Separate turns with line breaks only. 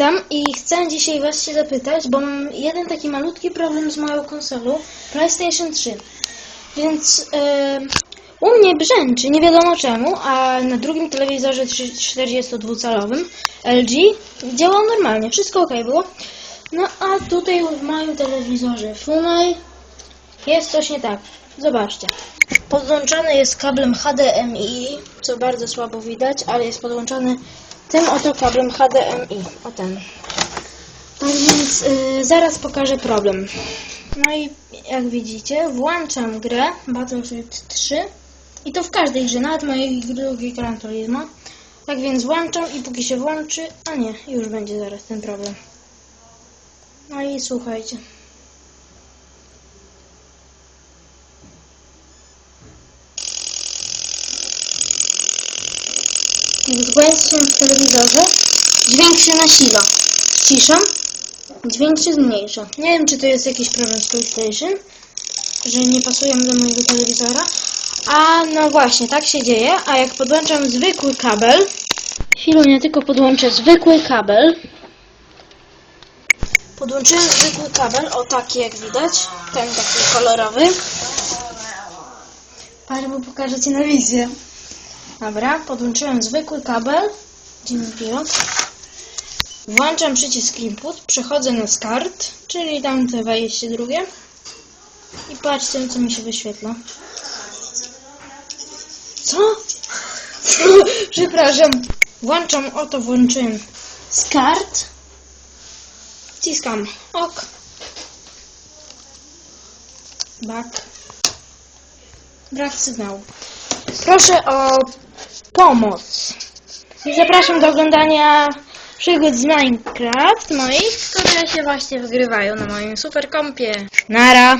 Witam i chcę dzisiaj Was się zapytać, bo mam jeden taki malutki problem z moją konsolą PlayStation 3. Więc u mnie brzęczy, nie wiadomo czemu, a na drugim telewizorze 42-calowym LG działał normalnie, wszystko ok było. No a tutaj w moim telewizorze Funai jest coś nie tak. Zobaczcie. Podłączony jest kablem HDMI, co bardzo słabo widać, ale jest podłączony tym oto kablem HDMI. O ten. Tak więc y, zaraz pokażę problem. No i jak widzicie, włączam grę Battlefield 3 i to w każdej grze, nawet mojej drugiej Gran Turismo. Tak więc włączam i póki się włączy, a nie, już będzie zaraz ten problem. No i słuchajcie. Zgłęć się w telewizorze, dźwięk się nasila. Ściszam, dźwięk się zmniejsza. Nie wiem, czy to jest jakiś problem z PlayStation, że nie pasują do mojego telewizora. A no właśnie, tak się dzieje. A jak podłączam zwykły kabel, chwiluję, tylko podłączę zwykły kabel. Podłączyłem zwykły kabel, o taki jak widać, ten taki kolorowy. Patrz, bo pokażę Ci na wizję. Dobra, podłączyłem zwykły kabel. Pilot? Włączam przycisk input, przechodzę na start, czyli tamte wejście drugie. I patrzcie, co mi się wyświetla. Co? Przepraszam. Włączam, oto włączyłem start. Wciskam ok. Back. Brak sygnału. Proszę o pomoc. I zapraszam do oglądania przygód z Minecraft moich, które się właśnie wygrywają na moim super kompie. Nara.